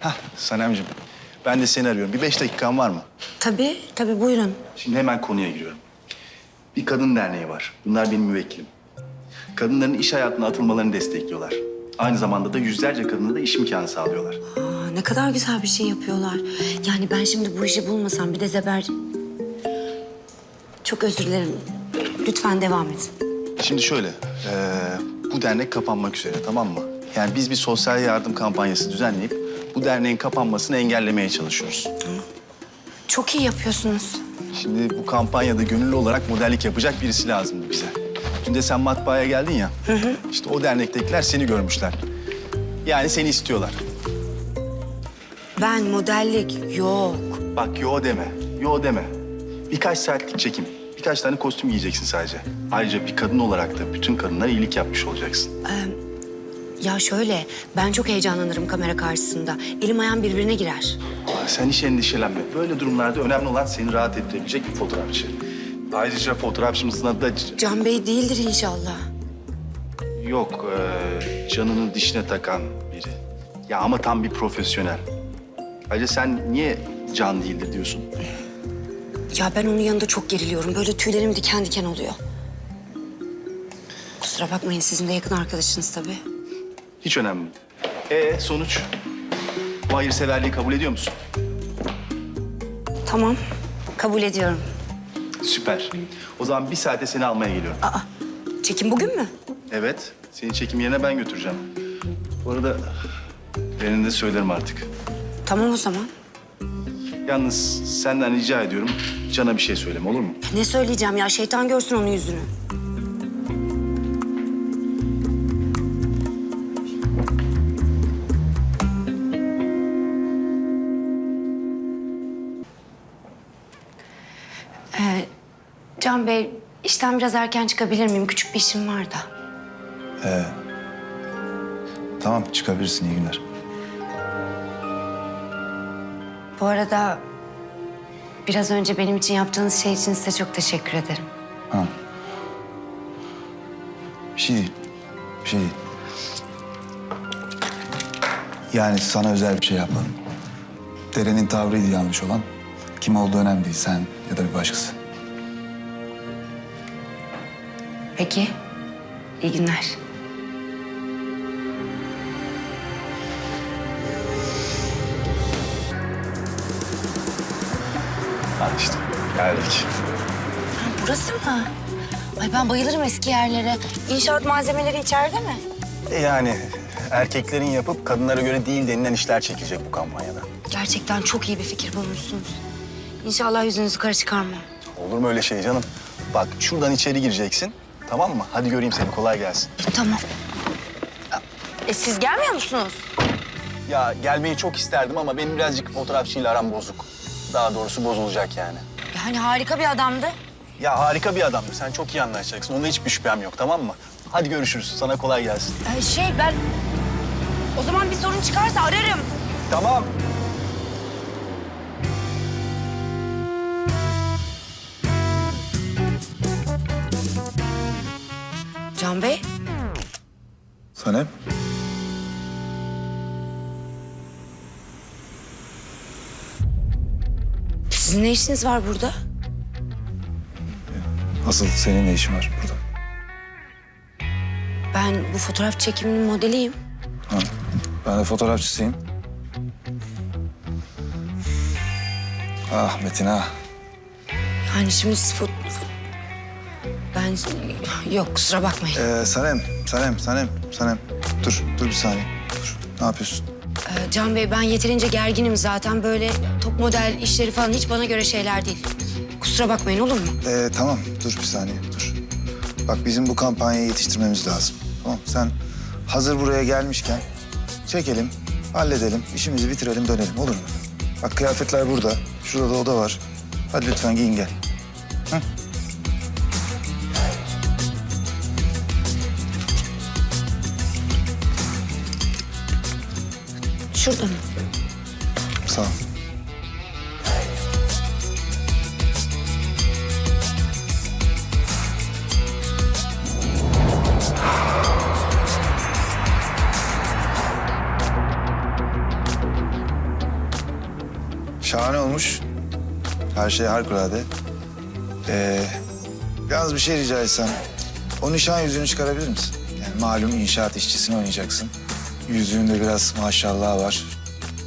Hah Sanemciğim. Ben de seni arıyorum. Bir beş dakikan var mı? Tabii, tabii buyurun. Şimdi hemen konuya giriyorum. Bir kadın derneği var. Bunlar benim müvekkilim. Kadınların iş hayatına atılmalarını destekliyorlar. Aynı zamanda da yüzlerce kadına da iş imkanı sağlıyorlar. Aa, ne kadar güzel bir şey yapıyorlar. Yani ben şimdi bu işi bulmasam bir de Zeber... Çok özür dilerim. Lütfen devam et. Şimdi şöyle, eee, bu dernek kapanmak üzere tamam mı? Yani biz bir sosyal yardım kampanyası düzenleyip bu derneğin kapanmasını engellemeye çalışıyoruz. Çok iyi yapıyorsunuz. Şimdi bu kampanyada gönüllü olarak modellik yapacak birisi lazımdı bize. Dün de sen matbaaya geldin ya. İşte o dernektekiler seni görmüşler. Yani seni istiyorlar. Ben modellik yok. Bak yo deme, yo deme. Birkaç saatlik çekim. Birkaç tane kostüm giyeceksin sadece. Ayrıca bir kadın olarak da bütün kadınlara iyilik yapmış olacaksın. Ya şöyle, ben çok heyecanlanırım kamera karşısında. Elim ayağım birbirine girer. Sen hiç endişelenme. Böyle durumlarda önemli olan seni rahat ettirebilecek bir fotoğrafçı. Ayrıca fotoğrafçımızın adı da Can Bey değildir inşallah. yok. eee, canını dişine takan biri. Ya ama tam bir profesyonel. Ayrıca sen niye can değildir diyorsun? Ya ben onun yanında çok geriliyorum. Böyle tüylerim diken diken oluyor. Kusura bakmayın sizin de yakın arkadaşınız tabii. Hiç önemli değil. Ee sonuç? Bu hayırseverliği kabul ediyor musun? Tamam, kabul ediyorum. Süper. O zaman bir saate seni almaya geliyorum. Aa, çekim bugün mü? Evet, seni çekim yerine ben götüreceğim. Bu arada Beren'e de söylerim artık. Tamam o zaman. Yalnız senden rica ediyorum, Can'a bir şey söyleme olur mu? Ne söyleyeceğim ya? Şeytan görsün onun yüzünü. Can Bey, işten biraz erken çıkabilir miyim? Küçük bir işim var da. Tamam çıkabilirsin iyi günler. Bu arada biraz önce benim için yaptığınız şey için size çok teşekkür ederim. Ha. Bir şey değil. Bir şey değil. Yani sana özel bir şey yapmadım. Derenin tavrıydı yanlış olan. Kim olduğu önemli değil. Sen ya da bir başkası. Peki, iyi günler. Hadi işte, geldik. Burası mı? Ay ben bayılırım eski yerlere. İnşaat malzemeleri içeride mi? E yani erkeklerin yapıp kadınlara göre değil denilen işler çekilecek bu kampanyada. Gerçekten çok iyi bir fikir bulmuşsunuz. İnşallah yüzünüzü kara çıkarmam. Olur mu öyle şey canım? Bak şuradan içeri gireceksin, tamam mı? Hadi göreyim seni, kolay gelsin. Tamam. E siz gelmiyor musunuz? Ya gelmeyi çok isterdim ama benim birazcık fotoğrafçıyla aram bozuk. Daha doğrusu bozulacak yani. Yani harika bir adamdı. Ya harika bir adamdı. Sen çok iyi anlaşacaksın. Onda hiçbir şüphem yok tamam mı? Hadi görüşürüz. Sana kolay gelsin. Ee, şey ben... O zaman bir sorun çıkarsa ararım. Tamam. Can Bey, Sanem. sizin ne işiniz var burada? Asıl senin ne işin var burada? Ben bu fotoğraf çekiminin modeliyim. Ha. Ben de fotoğrafçısıyım. Ah Metin ah. Yani şimdi siz fot... fo- Ben... Yok kusura bakmayın. Ee, Sanem, Sanem, Sanem, Sanem. Dur, dur bir saniye. Dur. Ne yapıyorsun? Ee, Can Bey ben yeterince gerginim zaten. Böyle top model işleri falan hiç bana göre şeyler değil. Kusura bakmayın olur mu? Ee, tamam, dur bir saniye, dur. Bak bizim bu kampanyayı yetiştirmemiz lazım. Tamam, sen hazır buraya gelmişken çekelim, halledelim, işimizi bitirelim, dönelim olur mu? Bak kıyafetler burada, şurada da oda var. Hadi lütfen giyin gel. Şurada mı? Sağ ol. Şahane olmuş. Her şey harikulade. Ee, yalnız bir şey rica etsem. O nişan yüzüğünü çıkarabilir misin? Yani malum inşaat işçisini oynayacaksın. Yüzüğünde biraz maşallah var.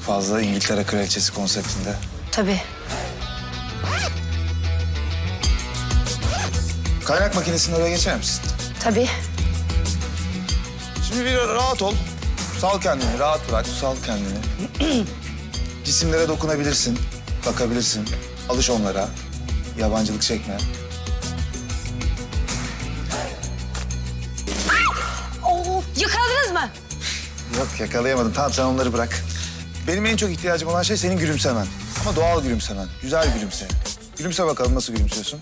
Fazla İngiltere kraliçesi konseptinde. Tabii. Kaynak makinesinin oraya geçer misin? Tabii. Şimdi bir rahat ol. Sal kendini, rahat bırak, sal kendini. Cisimlere dokunabilirsin, bakabilirsin. Alış onlara. Yabancılık çekme. Yok yakalayamadım. Tamam sen onları bırak. Benim en çok ihtiyacım olan şey senin gülümsemen. Ama doğal gülümsemen. Güzel gülümse. Gülümse bakalım nasıl gülümsüyorsun.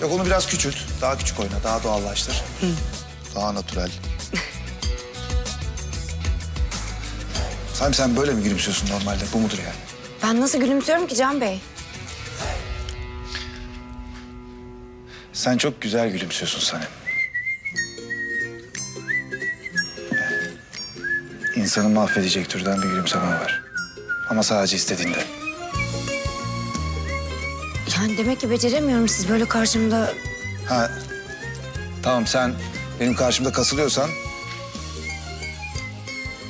Yok onu biraz küçült. Daha küçük oyna. Daha doğallaştır. Daha natürel. Sen, sen böyle mi gülümsüyorsun normalde? Bu mudur yani? Ben nasıl gülümsüyorum ki Can Bey? Sen çok güzel gülümsüyorsun Sanem. İnsanı mahvedecek türden bir gülümsemen var. Ama sadece istediğinde. Yani demek ki beceremiyorum siz böyle karşımda. Ha, tamam sen benim karşımda kasılıyorsan...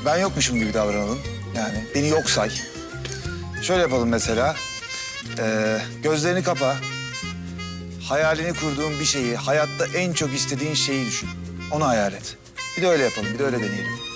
...ben yokmuşum gibi davranalım. Yani beni yok say. Şöyle yapalım mesela. Ee, gözlerini kapa. Hayalini kurduğun bir şeyi, hayatta en çok istediğin şeyi düşün. Onu hayal et. Bir de öyle yapalım, bir de öyle deneyelim.